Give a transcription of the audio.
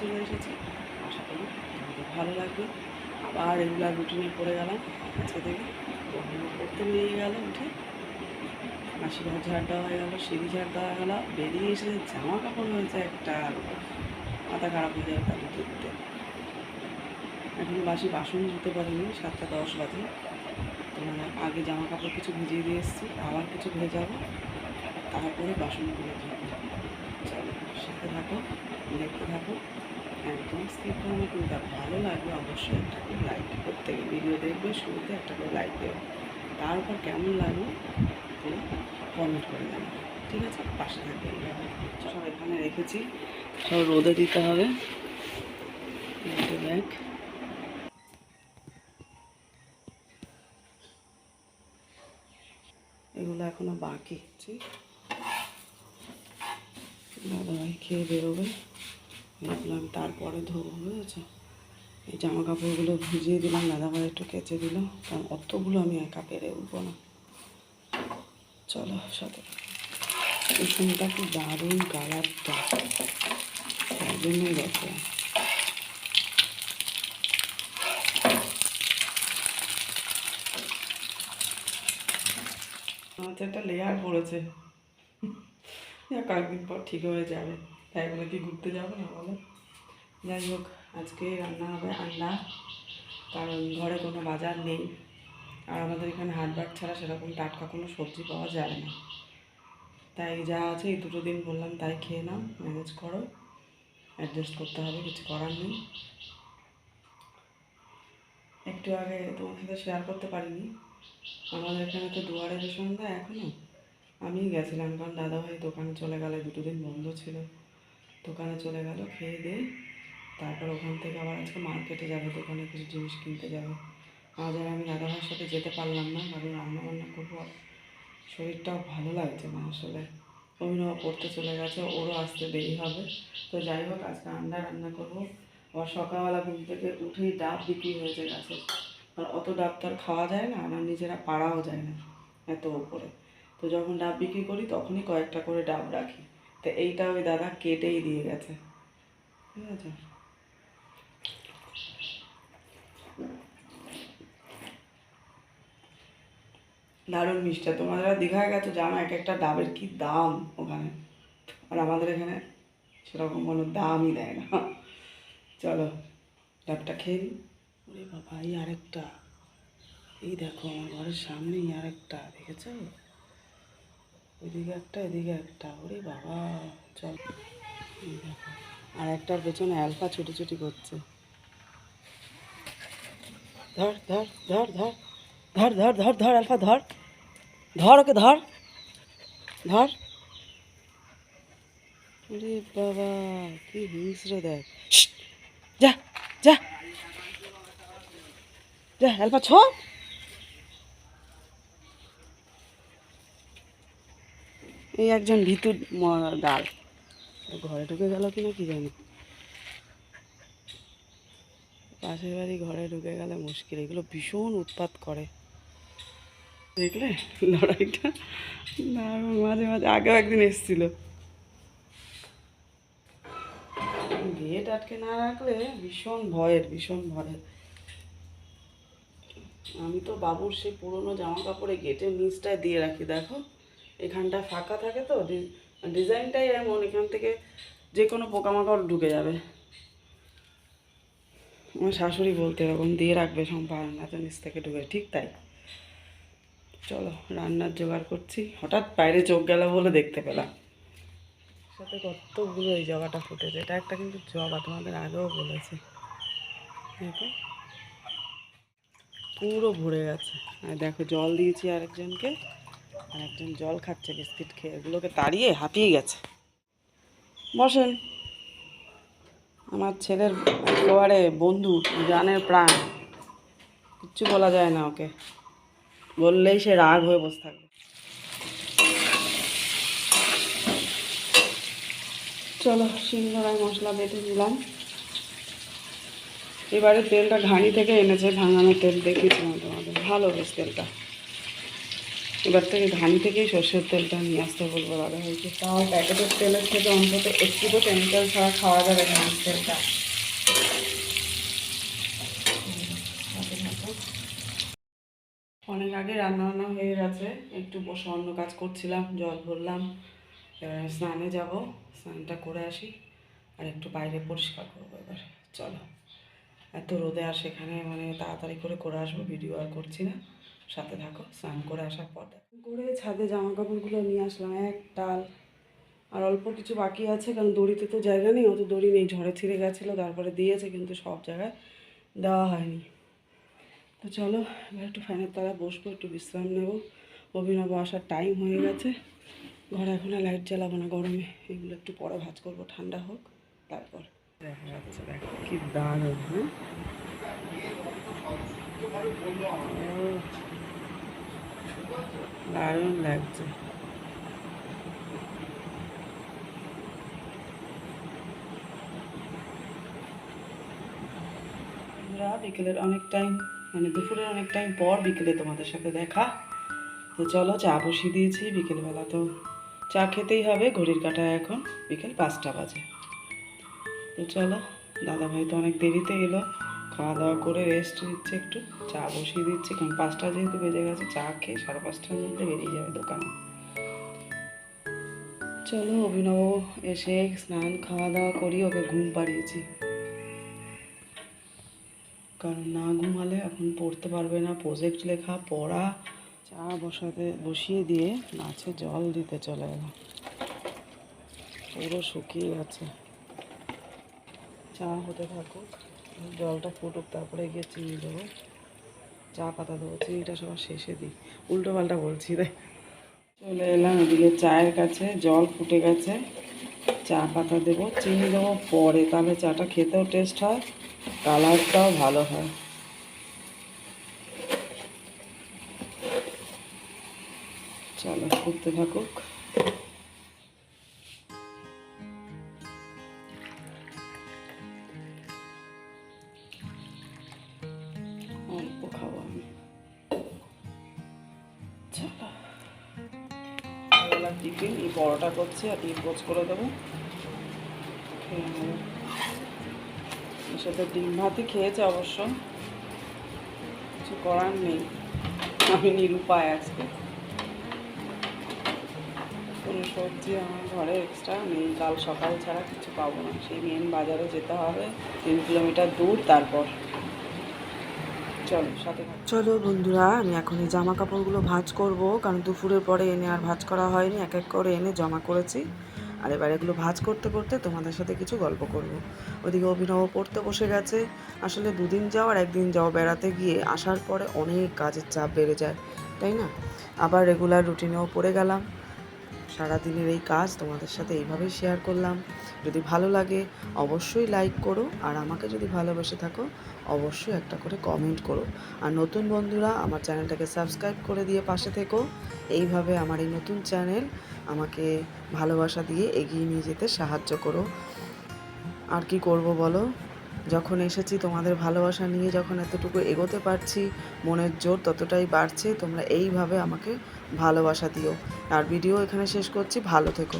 চলে এসেছি আশা করি তোমাদের ভালো লাগবে। আবার রেগুলার রুটিনে পড়ে গেলাম। আজকে থেকে পড়তে নিয়ে গেল উঠে। মাসি ঘর ঝাড় দেওয়া হয়ে গেলো, সিঁড়ি ঝাড় দেওয়া গেলো বেরিয়ে এসে জামা কাপড় হয়েছে একটা। মাথা খারাপ হয়ে যায় তাদের ধরতে এখন বাসি বাসন ধুতে পারিনি, সাতটা দশ বাজে। তোমার আগে জামা কাপড় কিছু ভিজিয়ে দিয়ে এসেছি, আবার কিছু ভেজাবো। তারপরে বাসনগুলো ধুবো। চলো, সাথে থাকো, দেখতে থাকো। একদম স্কিপ করো না কিন্তু ভালো লাগবে। অবশ্যই একটা করে লাইক করতে ভিডিও দেখবে, শুরুতে একটা করে লাইক দেবে তারপর কেমন পুরো কমেন্ট করে জানাবে ঠিক আছে? পাশে থাকবে সব এখানে রেখেছি। সব রোদে দিতে হবে। ব্যাগ এগুলো এখনও বাকি, ঠিক? দাদাভাই খেয়ে বেরোবে। আমি তারপরে ধোবো বুঝেছ? এই জামা কাপড়গুলো ভিজিয়ে দিলাম দাদাভাই একটু কেচে দিল। কারণ অতগুলো আমি একা পেরে উঠবো না। চলো সাথে। কুসুমটা কি দারুণ কালারটা। তার জন্যই দেখো। আচ্ছা একটা লেয়ার পড়েছে। যাক, কয়েকদিন পর ঠিক হয়ে যাবে। তাই বলে কি ঘুরতে যাব না বলো? যাই হোক, আজকে রান্না হবে আন্ডা কারণ ঘরে কোনো বাজার নেই। আর আমাদের এখানে হাটবার ছাড়া সেরকম টাটকা কোনো সবজি পাওয়া যায় না। তাই যা আছে এই দুটো দিন বললাম, তাই খেয়ে নাও, ম্যানেজ করো। অ্যাডজাস্ট করতে হবে, কিছু করার নেই। একটু আগে তোমার সাথে শেয়ার করতে পারিনি। আমাদের এখানে তো দুয়ারে রেশন দেয় এখনও আমিই গেছিলাম, কারণ দাদাভাই দোকানে চলে গেলে দুটো দিন বন্ধ ছিল। দোকানে চলে গেল, খেয়ে দিয়ে তারপর ওখান থেকে আবার আজকে মার্কেটে যাবে, দোকানে কিছু জিনিস কিনতে যাবে। আজ আর আমি দাদাভাইয়ের সাথে যেতে পারলাম না ভাবি রান্না বান্না করব শরীরটাও ভালো লাগছে না আসলে। অভিনব পড়তে চলে গেছে, ওরও আসতে দেরি হবে। তো যাই হোক, আজকে আন্ডা রান্না করব। আবার সকালবেলা ঘুম থেকে উঠেই ডাব বিক্রি হয়েছে গাছে। আর অত ডাব তো আর খাওয়া যায় না, আমার নিজেরা পাড়াও যায় না এত উপরে তো যখন ডাব বিক্রি করি, তখনই কয়েকটা করে ডাব রাখি। তো এইটা ওই দাদা কেটেই দিয়ে গেছে। ঠিক আছে? দারুণ মিষ্টি। তোমরা দীঘায় গেছো, জানো এক একটা ডাবের কি দাম ওখানে। আর আমাদের এখানে সেরকম কোনো দামই দেয় না। চলো, ডাবটা খেয়ে ওরে বাবা, এই আরেকটা। এই দেখো, আমার ঘরের সামনেই আরেকটা, দেখেছ? ওইদিকে একটা, এদিকে একটা। ওরে বাবা, চল। আর একটার পেছনে অ্যালফা ছুটি করছে। ধর ধর ধর ধর ধর ধর ধর ধর অ্যালফা ধর। ধর ওকে, ধর। ধর। ওরে বাবা, কি হিংস্র দেখ। যা যা যা অ্যালফা ছ এই একজন ভিতু ডাল ঘরে ঢুকে গেল কিনা কি জানি। পাশের বাড়ি ঘরে ঢুকে গেলে মুশকিল, এগুলো ভীষণ উৎপাত করে। দেখলে লড়াইটা মাঝে মাঝে, আগেও একদিন এসেছিল। গেট আটকে না রাখলে ভীষণ ভয়ের ভীষণ ভয়ের। আমি তো বাবুর সেই পুরনো জামা কাপড়ে গেটের নিচটায় দিয়ে রাখি, দেখো। এখানটা ফাঁকা থাকে তো ডিজাইনটাই এমন, এখান থেকে যে কোনো পোকামাকড় ঢুকে যাবে। আমার শাশুড়ি বলতে এরকম, দিয়ে রাখবে সম্পাদন এত নিচ থেকে ঢুকে, ঠিক তাই। চলো, রান্নার জোগাড় করছি। হঠাৎ বাইরে চোখ গেল বলে দেখতে পেলাম। সাথে কতগুলো এই জবাটা ফুটেছে, এটা একটা কিন্তু জবা তোমাদের আগেও বলেছি। দেখো পুরো ভরে গেছে। আর দেখো, জল দিয়েছি আরেকজনকে। আর একজন জল খাচ্ছে বিস্কিট খেয়ে, এগুলোকে তাড়িয়ে হাঁপিয়ে গেছে। বসেন। আমার ছেলের একেবারে বন্ধু, জানের প্রাণ। কিচ্ছু বলা যায় না ওকে। বললেই সে রাগ হয়ে বসে থাকবে। চলো সিংহরায় মশলা বেটে দিলাম এবারে তেলটা ঘানি থেকে এনেছে, ভাঙানো তেল দেখিয়েছিলাম তোমাদের। ভালো বেশ তেলটা। এবার থেকে ধান থেকেই সর্ষের তেলটা নিয়ে আসতে বলব দাদা হয়েছে তাও প্যাকেটের তেলের থেকে অন্তত একটু তো কেমিক্যাল ছাড়া খাওয়া যাবে ধান তেলটা। অনেক আগে রান্না বান্না হয়ে গেছে একটু বসে অন্য কাজ করছিলাম জল ভরলাম এবার স্নানে যাব স্নানটা করে আসি আর একটু বাইরে পরিষ্কার করব এবার চলো। এত রোদে আর সেখানে মানে তাড়াতাড়ি করে করে আসব ভিডিও আর করছি না। সাথে থাকো স্নান করে আসার পর করে ছাদে জামা কাপড়গুলো নিয়ে আসলাম এক টাল আর অল্প কিছু বাকি আছে কারণ দড়িতে তো জায়গা নেই অত দড়ি নেই ঝড়ে ছিঁড়ে গেছিল তারপরে দিয়েছে কিন্তু সব জায়গায় দেওয়া হয়নি। তো চলো এবার একটু ফ্যানের তলায় বসবো একটু বিশ্রাম নেব। অভিনব আসার টাইম হয়ে গেছে। ঘরে এখন আর লাইট জ্বালাবো না গরমে। এগুলো একটু পরে ভাজ করব ঠান্ডা হোক তারপর। দেখা যাচ্ছে দেখো কি দারুণ হ্যাঁ? দারুণ লাগছে। বিকেলের অনেক টাইম মানে দুপুরের অনেক টাইম পর বিকেলে তোমাদের সাথে দেখা। তো চলো, চা বসিয়ে দিয়েছি। বিকেলবেলা তো চা খেতেই হবে, ঘড়ির কাটা এখন বিকেল পাঁচটা বাজে। তো চলো, দাদাভাই তো অনেক দেরিতে এলো। খাওয়া দাওয়া করে রেস্ট নিচ্ছে একটু, চা বসিয়ে দিচ্ছে, কারণ পাঁচটা যেহেতু বেজে গেছে, চা খেয়ে সাড়ে পাঁচটার মধ্যে বেরিয়ে যাবে দোকানে। চলো, অভিনব এসে স্নান খাওয়া দাওয়া করি, ওকে ঘুম পাড়িয়েছি। কারণ না ঘুমালে এখন পড়তে পারবে না প্রজেক্ট লেখা, পড়া, চা বসাতে, বসিয়ে দিয়ে গাছে জল দিতে চলে এলাম পুরো শুকিয়ে গেছে। চা হতে থাকুক। জলটা ফুটুক, তারপরে গিয়ে চিনি দেবো। চা পাতা দেবো, চিনিটা সবার শেষে দিই। উল্টো পাল্টা বলছি রে। চলে এলাম এদিকে চায়ের কাছে, জল ফুটে গেছে। চা পাতা দেবো, চিনি দেবো পরে, তাহলে চাটা খেতেও টেস্ট হয় কালারটাও ভালো হয়। চলো ফুটতে থাকুক। টিফিন, এই বড়টা করছে আর ডিম পোচ করে দেবো। এর সাথে ডিম ভাতই খেয়েছে অবশ্য। কিছু করার নেই। আমি নিরুপায় আজকে। কোনো সবজি আমার ঘরে এক্সট্রা নেই। কাল সকাল ছাড়া কিছু পাবো না। সেই মেন বাজারে যেতে হবে। তিন কিলোমিটার দূর তারপর। চলো, সাথে চলো বন্ধুরা, আমি এখন এই জামা কাপড়গুলো ভাঁজ করব। কারণ দুপুরের পরে এনে আর ভাঁজ করা হয়নি, এক এক করে এনে জমা করেছি। আর এবার এগুলো ভাঁজ করতে করতে তোমাদের সাথে কিছু গল্প করব। ওদিকে অভিনব পড়তে বসে গেছে। আসলে দুদিন যাও আর একদিন যাও বেড়াতে গিয়ে আসার পরে অনেক কাজের চাপ বেড়ে যায়, তাই না? আবার রেগুলার রুটিনেও পড়ে গেলাম। সারাদিনের এই কাজ তোমাদের সাথে এইভাবেই শেয়ার করলাম। যদি ভালো লাগে, অবশ্যই লাইক করো। আর আমাকে যদি ভালোবেসে থাকো, অবশ্যই একটা করে কমেন্ট করো। আর নতুন বন্ধুরা, আমার চ্যানেলটাকে সাবস্ক্রাইব করে দিয়ে পাশে থেকো। এইভাবে আমার এই নতুন চ্যানেল আমাকে ভালোবাসা দিয়ে এগিয়ে নিয়ে যেতে সাহায্য করো। আর কি করব বলো? যখন এসেছি, তোমাদের ভালোবাসা নিয়ে যখন এতটুকু এগোতে পারছি, মনের জোর ততটাই বাড়ছে, তোমরা এইভাবে আমাকে ভালোবাসা দিও। আর ভিডিও এখানে শেষ করছি, ভালো থেকো।